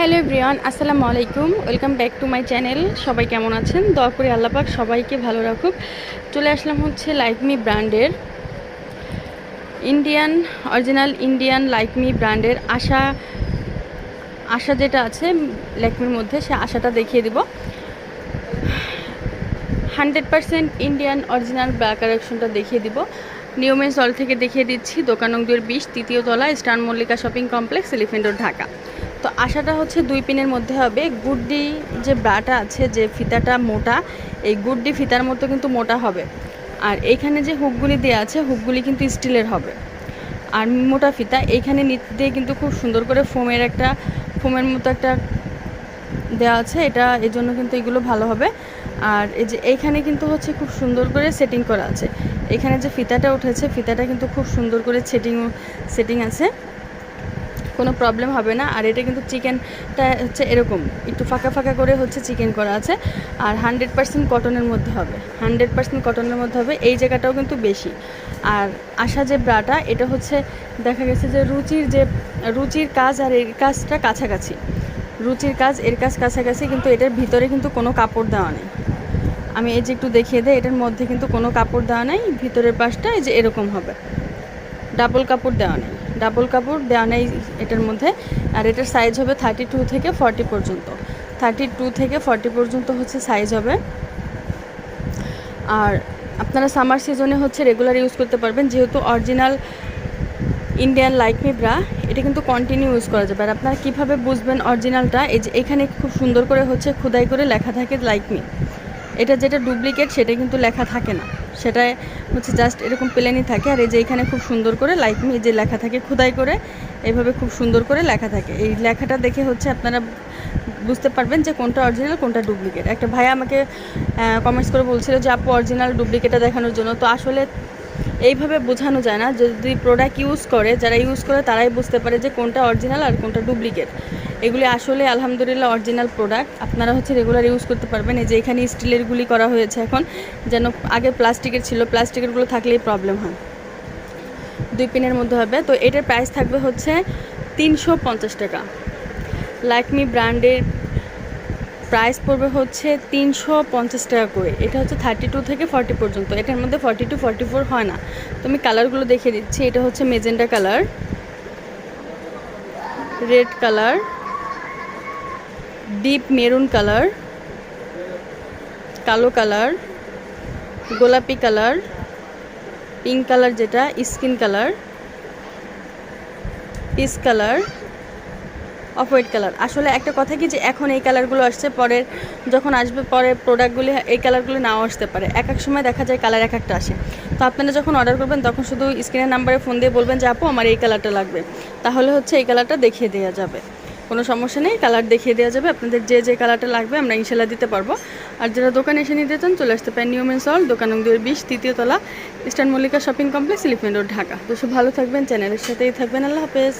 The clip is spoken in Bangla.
হ্যালো ব্রিয়ান আসসালামু আলাইকুম। Welcome back to my channel. সবাই কেমন আছেন? দয়া করে আল্লাপাক সবাইকে ভালো রাখুক। চলে আসলাম হচ্ছে লাইকমি ব্র্যান্ডের ইন্ডিয়ান, অরিজিনাল ইন্ডিয়ান লাইকমি ব্র্যান্ডের আশা আশা যেটা আছে ল্যাকমির মধ্যে, সে আশাটা দেখিয়ে দিব। Hundred percent Indian original black কালেকশনটা দেখিয়ে দিব। নিয়মের জল থেকে দেখিয়ে দিচ্ছি। দোকান বিশ, তৃতীয় তলা star Mallika shopping complex, elephant Dhaka. তো আশাটা হচ্ছে দুই পিনের মধ্যে হবে। গুড্ডি যে ব্রাটা আছে, যে ফিতাটা মোটা, এই গুড্ডি ফিতার মতো কিন্তু মোটা হবে। আর এইখানে যে হুকগুলি দেওয়া আছে, হুকগুলি কিন্তু স্টিলের হবে। আর মোটা ফিতা এইখানে নিচ দিয়ে কিন্তু খুব সুন্দর করে ফোমের একটা, ফোমের মতো একটা দেওয়া আছে। এটা এই জন্য কিন্তু এগুলো ভালো হবে। আর এই যে এইখানে কিন্তু হচ্ছে খুব সুন্দর করে সেটিং করা আছে। এখানে যে ফিতাটা উঠেছে, ফিতাটা কিন্তু খুব সুন্দর করে সেটিং সেটিং আছে। কোনো প্রবলেম হবে না। আর এটা কিন্তু চিকেনটা হচ্ছে এরকম, একটু ফাঁকা ফাঁকা করে হচ্ছে চিকেন করা আছে। আর হান্ড্রেড পার্সেন্ট কটনের মধ্যে হবে। হান্ড্রেড পার্সেন্ট কটনের মধ্যে হবে, এই জায়গাটাও কিন্তু বেশি। আর আশা যে ব্রাটা, এটা হচ্ছে দেখা গেছে যে রুচির যে, রুচির কাজ আর এর কাজটা কাছাকাছি। রুচির কাজ, এর কাজ কাছাকাছি, কিন্তু এটার ভিতরে কিন্তু কোনো কাপড় দেওয়া নেই। আমি এই যে একটু দেখিয়ে দেয় এটার মধ্যে কিন্তু কোনো কাপড় দেওয়া নেই, ভিতরের পাশটা এই যে এরকম হবে। ডাবল কাপড় দেওয়া নেই। ডাবল কাপড়, দেওয়া নেই এটার মধ্যে। আর এটার সাইজ হবে থার্টি টু থেকে ফর্টি পর্যন্ত। থার্টি টু থেকে ফর্টি পর্যন্ত হচ্ছে সাইজ হবে। আর আপনারা সামার সিজনে হচ্ছে রেগুলার ইউজ করতে পারবেন। যেহেতু অরিজিনাল ইন্ডিয়ান লাইকমি ব্রা এটা কিন্তু কন্টিনিউ ইউজ করা যাবে। আর আপনারা কীভাবে বুঝবেন অরিজিনালটা এই যে এখানে খুব সুন্দর করে হচ্ছে খোদাই করে লেখা থাকে লাইকমি এটা যেটা ডুপ্লিকেট সেটা কিন্তু লেখা থাকে না। সেটা হচ্ছে জাস্ট এরকম প্লেনই থাকে। আর এই যে এখানে খুব সুন্দর করে লাইক মি যে লেখা থাকে খুদাই করে, এভাবে খুব সুন্দর করে লেখা থাকে। এই লেখাটা দেখে হচ্ছে আপনারা বুঝতে পারবেন যে কোনটা অরিজিনাল কোনটা ডুপ্লিকেট একটা ভাই আমাকে কমেন্টস করে বলছিল যে, আপু অরিজিনাল ডুপ্লিকেটটা দেখানোর জন্য। তো আসলে এইভাবে বোঝানো যায় না, যদি প্রোডাক্ট ইউজ করে, যারা ইউজ করে তারাই বুঝতে পারে যে কোনটা অরিজিনাল আর কোনটা ডুপ্লিকেট এগুলি আসলে আলহামদুলিল্লাহ অরিজিনাল প্রোডাক্ট আপনারা হচ্ছে রেগুলার ইউজ করতে পারবেন। এই যে এখানে স্টিলেরগুলি করা হয়েছে এখন, যেন আগে প্লাস্টিকের ছিল প্লাস্টিকেরগুলো থাকলেই প্রবলেম হয়। দুই পিনের মধ্যে হবে। তো এটার প্রাইস থাকবে হচ্ছে তিনশো পঞ্চাশ টাকা। লাকমি ব্র্যান্ডের প্রাইস পড়বে হচ্ছে তিনশো পঞ্চাশ টাকা করে। এটা হচ্ছে থার্টি টু থেকে ফর্টি পর্যন্ত। এটার মধ্যে ফর্টি টু ফর্টি ফোর হয় না। তো আমি কালারগুলো দেখিয়ে দিচ্ছি। এটা হচ্ছে magenta colour red colour deep maroon colour কালো কালার গোলাপি কালার পিঙ্ক কালার যেটা skin colour peach colour off white colour. আসলে একটা কথা কি যে এখন এই কালারগুলো আসছে, পরের যখন আসবে পরে প্রোডাক্টগুলি এই কালারগুলি নাও আসতে পারে। এক এক সময় দেখা যায় কালার এক একটা আসে। তো আপনারা যখন অর্ডার করবেন, তখন শুধু স্ক্রিনের নাম্বারে ফোন দিয়ে বলবেন যে, আপু, আমার এই কালারটা লাগবে। তাহলে হচ্ছে এই কালারটা দেখিয়ে দেওয়া যাবে। কোনো সমস্যা নেই, কালার দেখিয়ে দেওয়া যাবে। আপনাদের যে যে কালারটা লাগবে, আমরা ইনশাল্লাহ দিতে পারব। আর যারা দোকানে এসে নিতে চান, চলে আসতে পারেন নিয়মেন সল দোকান দুই বিশ, তৃতীয় তলা eastern Mallika shopping complex elephant road Dhaka. তো সব ভালো থাকবেন চ্যানেলের সাথেই থাকবেন। আল্লাহ হাফেজ।